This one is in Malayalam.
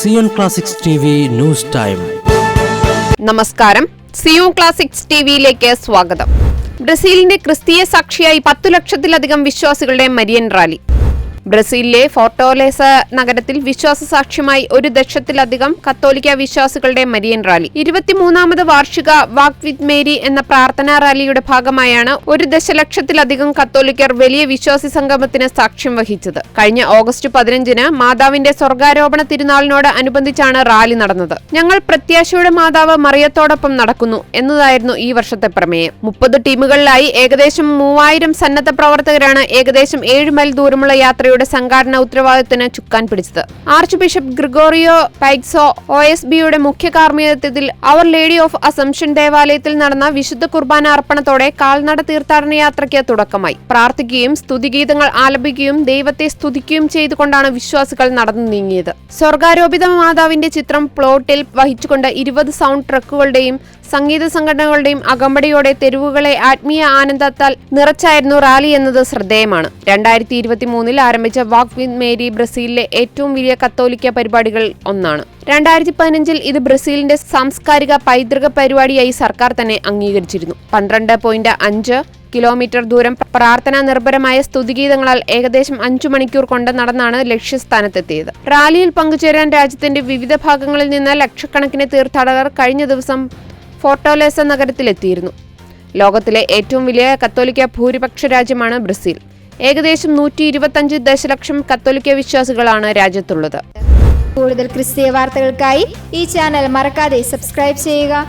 Zion Classics T V news time. നമസ്കാരം. സിയോൺ ക്ലാസിക്സ് ടിവിയിലേക്ക് സ്വാഗതം. ബ്രസീലിന്റെ ക്രിസ്തീയ സാക്ഷിയായി പത്തു ലക്ഷത്തിലധികം വിശ്വാസികളുടെ മരിയൻ റാലി. ബ്രസീലിലെ ഫോർട്ടോലേസ നഗരത്തിൽ വിശ്വാസ സാക്ഷ്യമായി ഒരു ദശത്തിലധികം കത്തോലിക്ക വിശ്വാസികളുടെ മരിയൻ റാലി. ഇരുപത്തിമൂന്നാമത് വാർഷിക വാക് വിത്ത് മേരി എന്ന പ്രാർത്ഥനാ റാലിയുടെ ഭാഗമായാണ് ഒരു ദശലക്ഷത്തിലധികം കത്തോലിക്കർ വലിയ വിശ്വാസി സംഗമത്തിന് സാക്ഷ്യം വഹിച്ചത്. കഴിഞ്ഞ ഓഗസ്റ്റ് പതിനഞ്ചിന് മാതാവിന്റെ സ്വർഗാരോപണ തിരുനാളിനോട് അനുബന്ധിച്ചാണ് റാലി നടന്നത്. ഞങ്ങൾ പ്രത്യാശയുടെ മാതാവ് മറിയത്തോടൊപ്പം നടക്കുന്നു എന്നതായിരുന്നു ഈ വർഷത്തെ പ്രമേയം. മുപ്പത് ടീമുകളിലായി ഏകദേശം മൂവായിരം സന്നദ്ധ പ്രവർത്തകരാണ് ഏകദേശം ഏഴ് മൈൽ ദൂരമുള്ള യാത്രയുടെ സംഘാടന ഉത്തരവാദിത്തത്തിന് ചുക്കാൻ പിടിച്ചത്. Arch bishop Gregorio Paixao O S ബിയുടെ മുഖ്യ കാർമ്മികത്വത്തിൽ അവർ ലേഡി ഓഫ് അസംഷൻ ദേവാലയത്തിൽ നടന്ന വിശുദ്ധ കുർബാന അർപ്പണത്തോടെ കാൽനട തീർത്ഥാടന യാത്രയ്ക്ക് തുടക്കമായി. പ്രാർത്ഥിക്കുകയും സ്തുതിഗീതങ്ങൾ ആലപിക്കുകയും ദൈവത്തെ സ്തുതിക്കുകയും ചെയ്തുകൊണ്ടാണ് വിശ്വാസികൾ നടന്നു നീങ്ങിയത്. സ്വർഗാരോപിത മാതാവിന്റെ ചിത്രം പ്ലോട്ടിൽ വഹിച്ചുകൊണ്ട് ഇരുപത് സൗണ്ട് ട്രക്കുകളുടെയും സംഗീത സംഘടനകളുടെയും അകമ്പടിയോടെ തെരുവുകളെ ആത്മീയ ആനന്ദത്താൽ നിറച്ചായിരുന്നു റാലി എന്നത് ശ്രദ്ധേയമാണ്. രണ്ടായിരത്തി ഇരുപത്തി മൂന്നിൽ ആരംഭിച്ച വാക്ക് വിത്ത് മേരി ബ്രസീലിലെ ഏറ്റവും വലിയ കത്തോലിക്ക പരിപാടികൾ ഒന്നാണ്. രണ്ടായിരത്തി പതിനഞ്ചിൽ ഇത് ബ്രസീലിന്റെ സാംസ്കാരിക പൈതൃക പരിപാടിയായി സർക്കാർ തന്നെ അംഗീകരിച്ചിരുന്നു. പന്ത്രണ്ട് പോയിന്റ് അഞ്ച് കിലോമീറ്റർ ദൂരം പ്രാർത്ഥനാ നിർഭരമായ സ്തുതിഗീതങ്ങളാൽ ഏകദേശം അഞ്ചു മണിക്കൂർ കൊണ്ട് നടന്നാണ് ലക്ഷ്യസ്ഥാനത്തെത്തിയത്. റാലിയിൽ പങ്കുചേരാൻ രാജ്യത്തിന്റെ വിവിധ ഭാഗങ്ങളിൽ നിന്ന് ലക്ഷക്കണക്കിന് തീർത്ഥാടകർ കഴിഞ്ഞ ദിവസം ഫോർട്ടോലേസ നഗരത്തിലെത്തിയിരുന്നു. ലോകത്തിലെ ഏറ്റവും വലിയ കത്തോലിക്ക ഭൂരിപക്ഷ രാജ്യമാണ് ബ്രസീൽ. ഏകദേശം നൂറ്റി ഇരുപത്തഞ്ച് ദശലക്ഷം കത്തോലിക്ക വിശ്വാസികളാണ് രാജ്യത്തുള്ളത്. കൂടുതൽ ക്രിസ്തീയ വാർത്തകൾക്കായി ഈ ചാനൽ മറക്കാതെ സബ്സ്ക്രൈബ് ചെയ്യുക.